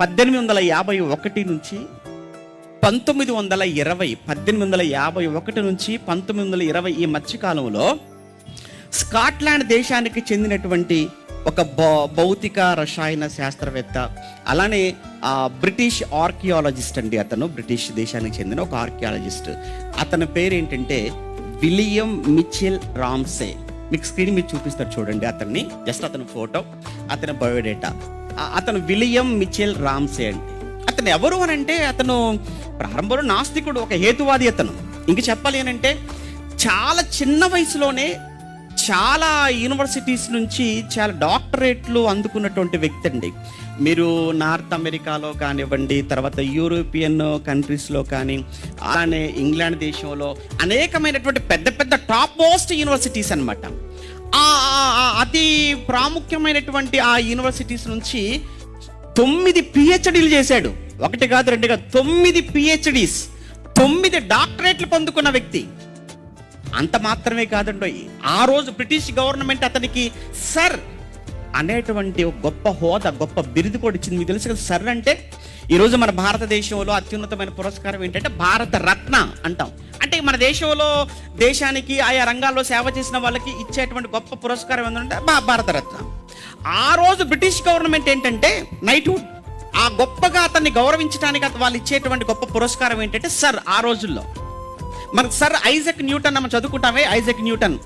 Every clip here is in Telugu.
పద్దెనిమిది వందల యాభై ఒకటి నుంచి పంతొమ్మిది వందల ఇరవై పద్దెనిమిది వందల యాభై ఒకటి నుంచి పంతొమ్మిది వందల ఇరవై ఈ మధ్యకాలంలో స్కాట్లాండ్ దేశానికి చెందినటువంటి ఒక భౌ- భౌతిక రసాయన శాస్త్రవేత్త అలానే బ్రిటిష్ ఆర్కియాలజిస్ట్ అండి అతను బ్రిటిష్ దేశానికి చెందిన ఒక ఆర్కియాలజిస్ట్. అతని పేరు ఏంటంటే విలియం మిచెల్ రామ్సే. మీకు స్క్రీన్ మీద చూపిస్తారు చూడండి అతన్ని. జస్ట్ అతని ఫోటో అతని బయోడేటా. అతను విలియం మిచెల్ రామ్సే అండి. అతను ఎవరు అని అంటే అతను ప్రారంభంలో నాస్తికుడు ఒక హేతువాది అతను. ఇంక చెప్పాలి అని అంటే చాలా చిన్న వయసులోనే చాలా యూనివర్సిటీస్ నుంచి చాలా డాక్టరేట్లు అందుకున్నటువంటి వ్యక్తి అండి. మీరు నార్త్ అమెరికాలో కానివ్వండి తర్వాత యూరోపియన్ కంట్రీస్లో కానీ అలానే ఇంగ్లాండ్ దేశంలో అనేకమైనటువంటి పెద్ద పెద్ద టాప్ మోస్ట్ యూనివర్సిటీస్ అన్నమాట. అతి ప్రాముఖ్యమైనటువంటి ఆ యూనివర్సిటీస్ నుంచి తొమ్మిది పిహెచ్డీలు చేశాడు. ఒకటి కాదు రెండు కాదు తొమ్మిది పిహెచ్డీస్ తొమ్మిది డాక్టరేట్లు పొందుకున్న వ్యక్తి. అంత మాత్రమే కాదండి ఆ రోజు బ్రిటిష్ గవర్నమెంట్ అతనికి సర్ అనేటువంటి గొప్ప హోదా గొప్ప బిరుదు కూడా ఇచ్చింది. మీకు తెలుసు కదా సర్ అంటే ఈరోజు మన భారతదేశంలో అత్యున్నతమైన పురస్కారం ఏంటంటే భారత రత్న అంటాం. అంటే మన దేశంలో దేశానికి ఆయా రంగాల్లో సేవ చేసిన వాళ్ళకి ఇచ్చేటువంటి గొప్ప పురస్కారం ఏంటంటే భా- భారత రత్న. ఆ రోజు బ్రిటిష్ గవర్నమెంట్ ఏంటంటే నైట్హుడ్ ఆ గొప్పగా అతన్ని గౌరవించడానికి అత- వాళ్ళు ఇచ్చేటువంటి గొప్ప పురస్కారం ఏంటంటే సర్ ఆ రోజుల్లో. మనకు సర్ ఐజక్ న్యూటన్ మనం చదువుకుంటామే ఐజక్ న్యూటన్.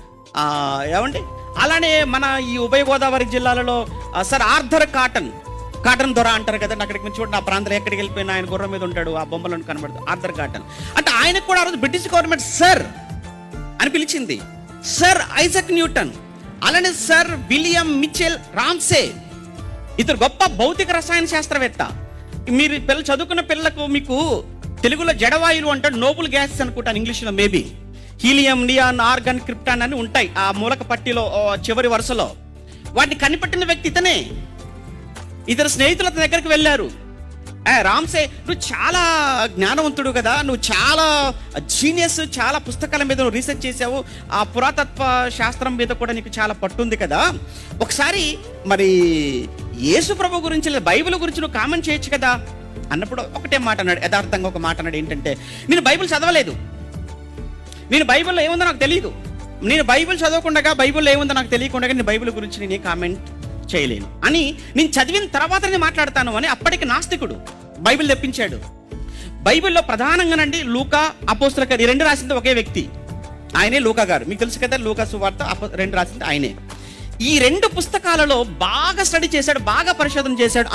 ఏమండి? అలానే మన ఈ ఉభయ గోదావరి జిల్లాలలో sir sir Arthur Cotton Cotton దొర అంటారు కదండి అక్కడికి మీరు చూడండి ఆ ప్రాంతంలో ఎక్కడికి వెళ్ళిపోయినా ఆయన గుర్రం మీద ఉంటాడు ఆ బొమ్మలను కనబడుతుంది ఆర్థర్ కాటన్. అంటే ఆయనకు కూడా ఆ రోజు బ్రిటిష్ గవర్నమెంట్ సర్ అని పిలిచింది. సర్ ఐజక్ న్యూటన్ అలానే సర్ విలియం మిచెల్ రామ్సే ఇతరు గొప్ప భౌతిక రసాయన శాస్త్రవేత్త. మీరు పిల్లలు చదువుకున్న పిల్లలకు మీకు తెలుగులో జడవాయులు అంటారు నోబుల్ గ్యాస్ అనుకుంటాను ఇంగ్లీష్లో maybe. Helium neon argon krypton అని ఉంటాయి ఆ మూలక పట్టిలో చివరి వరుసలో. వాటిని కనిపెట్టిన వ్యక్తి ఇతనే. ఇతర స్నేహితులు అతని దగ్గరికి వెళ్ళారు. ఏ రామ్సే నువ్వు చాలా జ్ఞానవంతుడు కదా నువ్వు చాలా జీనియస్ చాలా పుస్తకాల మీద నువ్వు రీసెర్చ్ చేసావు ఆ పురాతత్వ శాస్త్రం మీద కూడా నీకు చాలా పట్టుంది కదా. ఒకసారి మరి యేసు ప్రభు గురించి లేదా బైబిల్ గురించి నువ్వు కామెంట్ చేయొచ్చు కదా. అన్నప్పుడు ఒకటే మాట అన్నాడు యథార్థంగా ఒక మాట అన్నాడు ఏంటంటే నేను బైబిల్ చదవలేదు. నేను బైబిల్లో ఏముందో నాకు తెలియదు నేను బైబిల్ చదవకుండా బైబిల్లో ఏముందో నాకు తెలియకుండా నేను బైబిల్ గురించి నేను కామెంట్ చేయలేను. అని నేను చదివిన తర్వాత నేను మాట్లాడతాను అని అప్పటికి నాస్తికుడు బైబిల్ తెప్పించాడు. బైబిల్లో ప్రధానంగానండి లూకా అపోస్తుల ఈ రెండు రాసింది ఒకే వ్యక్తి. ఆయనే లూకా గారు. మీకు తెలుసు కదా లూకా సువార్త అపో- రెండు రాసింది ఆయనే. ఈ రెండు పుస్తకాలలో బాగా స్టడీ చేశాడు బాగా పరిశోధన చేశాడు.